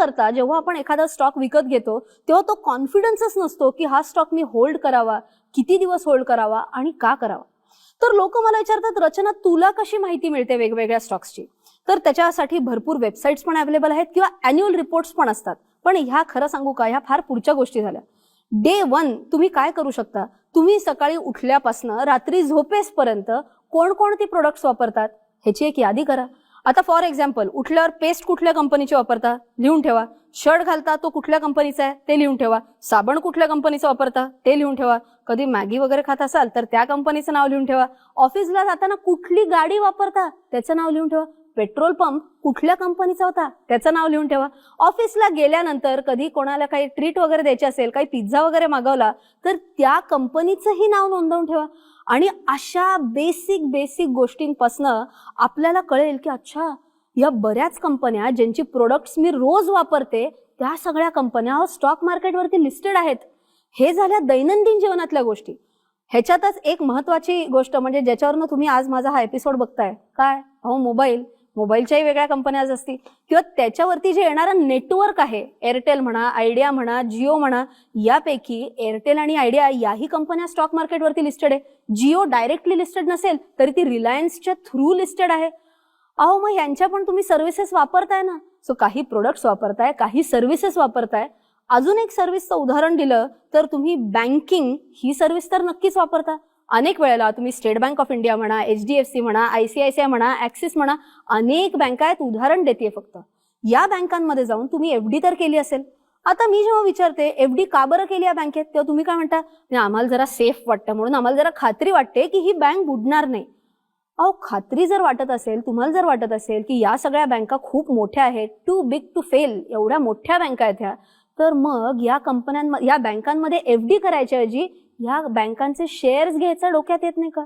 करता जेव्हा आपण एखादा स्टॉक विकत घेतो तेव्हा तो कॉन्फिडन्सच नसतो की हा स्टॉक मी होल्ड करावा किती दिवस होल्ड करावा आणि का करावा. तर लोक मला विचारतात रचना तुला कशी माहिती मिळते वेगवेगळ्या स्टॉक्सची तर त्याच्यासाठी भरपूर वेबसाईट्स पण अवेलेबल आहेत किंवा अॅन्युअल रिपोर्ट्स पण असतात. पण ह्या खरं सांगू का ह्या फार पुढच्या गोष्टी झाल्या. डे वन तुम्ही काय करू शकता? तुम्ही सकाळी उठल्यापासनं रात्री झोपेसपर्यंत कोणकोणती प्रोडक्ट्स वापरतात? ह्याची एक यादी करा. आता फॉर एक्झाम्पल उठल्यावर पेस्ट कुठल्या कंपनीची वापरता? लिहून ठेवा. शर्ट घालता तो कुठल्या कंपनीचा आहे? ते लिहून ठेवा. साबण कुठल्या कंपनीचा वापरता? ते लिहून ठेवा. कधी मॅगी वगैरे खात असाल तर त्या कंपनीचं नाव लिहून ठेवा. ऑफिसला जाताना कुठली गाडी वापरता? त्याचं नाव लिहून ठेवा. पेट्रोल पंप कुठल्या कंपनीचा होता? त्याचं नाव लिहून ठेवा. ऑफिसला गेल्यानंतर कधी कोणाला काही ट्रीट वगैरे द्यायची असेल काही पिझ्झा वगैरे मागवला तर त्या कंपनीचंही नाव नोंदवून ठेवा. आणि अशा बेसिक बेसिक गोष्टींपासनं आपल्याला कळेल की अच्छा या बऱ्याच कंपन्या ज्यांची प्रोडक्ट्स मी रोज वापरते त्या सगळ्या कंपन्या स्टॉक मार्केटवरती लिस्टेड आहेत. हे झाल्या दैनंदिन जीवनातल्या गोष्टी. ह्याच्यातच एक महत्वाची गोष्ट म्हणजे ज्याच्यावरनं तुम्ही आज माझा हा एपिसोड बघताय. काय? अहो मोबाईल मोबाईलच्याही वेगळ्या कंपन्या असतील. किंवा त्याच्यावरती जे येणारं नेटवर्क आहे एअरटेल म्हणा आयडिया म्हणा जिओ म्हणा यापैकी एअरटेल आणि आयडिया याही कंपन्या स्टॉक मार्केटवरती लिस्टेड आहे. जिओ डायरेक्टली लिस्टेड नसेल तरी ती रिलायन्सच्या थ्रू लिस्टेड आहे. अहो मग यांच्या पण तुम्ही सर्व्हिसेस वापरताय ना? सो काही प्रोडक्ट्स वापरताय काही सर्व्हिसेस वापरताय. अजून एक सर्व्हिसचं उदाहरण दिलं तर तुम्ही बँकिंग ही सर्व्हिस तर नक्कीच वापरता. अनेक वेळेला तुम्ही स्टेट बँक ऑफ इंडिया म्हणा एच डी एफ सी म्हणा I C I C I म्हणा ऍक्सिस म्हणा अनेक बँका आहेत उदाहरण देते फक्त. या बँकांमध्ये जाऊन तुम्ही एफ डी तर केली असेल. आता मी जेव्हा विचारते एफ डी का बरं केली या बँकेत? तेव्हा तुम्ही काय म्हणता? आम्हाला जरा सेफ वाटतं म्हणून आम्हाला जरा खात्री वाटते की ही बँक बुडणार नाही. अहो खात्री जर वाटत असेल तुम्हाला जर वाटत असेल की या सगळ्या बँका खूप मोठ्या आहेत टू बिग टू फेल एवढ्या मोठ्या बँका आहेत ह्या तर मग या कंपन्यांमध्ये या बँकांमध्ये एफ डी करायच्याऐवजी या बँकांचे शेअर्स घ्यायचा डोक्यात येत नाही का?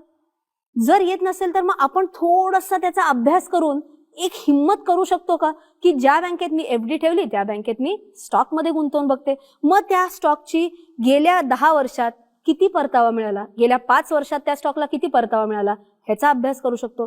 जर येत नसेल तर मग आपण थोडासा त्याचा अभ्यास करून एक हिंमत करू शकतो का? की ज्या बँकेत मी एफ डी ठेवली त्या बँकेत मी स्टॉकमध्ये गुंतवून बघते. मग त्या स्टॉकची गेल्या दहा वर्षात किती परतावा मिळाला? गेल्या पाच वर्षात त्या स्टॉकला किती परतावा मिळाला? ह्याचा अभ्यास करू शकतो.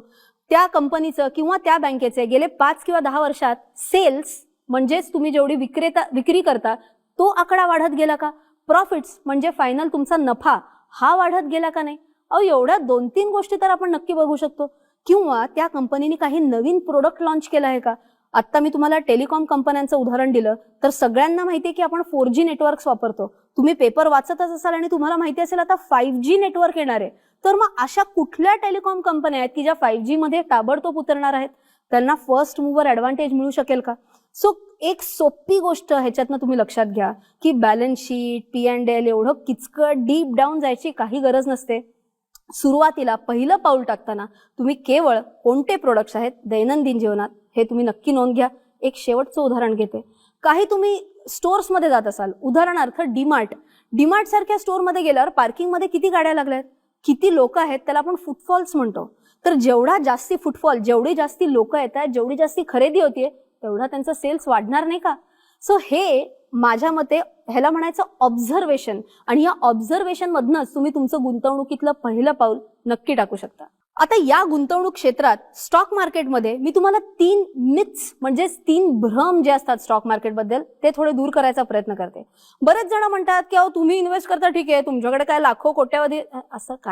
त्या कंपनीचं किंवा त्या बँकेचे गेले पाच किंवा दहा वर्षात सेल्स म्हणजेच तुम्ही जेवढी विक्रेता विक्री करता तो आकडा वाढत गेला का? प्रॉफिट्स म्हणजे फायनल तुमचा नफा हा वाढत गेला का नाही? अहो एवढ्या दोन तीन गोष्टी तर आपण नक्की बघू शकतो. किंवा त्या कंपनीने काही नवीन प्रोडक्ट लॉन्च केलं आहे का? आत्ता मी तुम्हाला टेलिकॉम कंपन्यांचं उदाहरण दिलं. तर सगळ्यांना माहिती आहे की आपण फोर जी नेटवर्क्स वापरतो. तुम्ही पेपर वाचतच असाल आणि तुम्हाला माहिती असेल आता फाईव्ह जी नेटवर्क येणार आहे. तर मग अशा कुठल्या टेलिकॉम कंपन्या आहेत की ज्या फाईव्ह जी मध्ये ताबडतोब उतरणार आहेत? त्यांना फर्स्ट मूवर ऍडव्हान्टेज मिळू शकेल का? सो एक सोपी गोष्ट ह्याच्यातनं तुम्ही लक्षात घ्या की balance sheet P and L एवढं किचकट डीप डाऊन जायची काही गरज नसते. सुरुवातीला पहिलं पाऊल टाकताना तुम्ही केवळ कोणते प्रोडक्ट्स आहेत दैनंदिन जीवनात हे तुम्ही नक्की नोंद घ्या. एक शेवटचं उदाहरण घेते. काही तुम्ही स्टोर्समध्ये जात असाल. उदाहरणार्थ डीमार्ट. डीमार्ट सारख्या स्टोअरमध्ये गेल्यावर पार्किंगमध्ये किती गाड्या लागल्या आहेत किती लोक आहेत त्याला आपण फुटफॉल्स म्हणतो. तर जेवढा जास्ती फुटफॉल जेवढी जास्ती लोक येत आहेत जेवढी जास्ती खरेदी होतीये तेवढा त्यांचा सेल्स वाढणार नाही का? सो हे माझ्या मते ह्याला म्हणायचं ऑब्झर्वेशन आणि या ऑब्झर्वेशन मधनच तुम्ही तुमचं गुंतवणुकीतलं पहिलं पाऊल नक्की टाकू शकता. आता या गुंतवणूक क्षेत्रात स्टॉक मार्केटमध्ये मी तुम्हाला तीन मिथ्स म्हणजेच तीन भ्रम जे असतात स्टॉक मार्केटबद्दल ते थोडे दूर करायचा प्रयत्न करते. बरेच जण म्हणतात की अहो तुम्ही इन्व्हेस्ट करता ठीक आहे. तुमच्याकडे काय लाखो कोट्यावधी असं काय?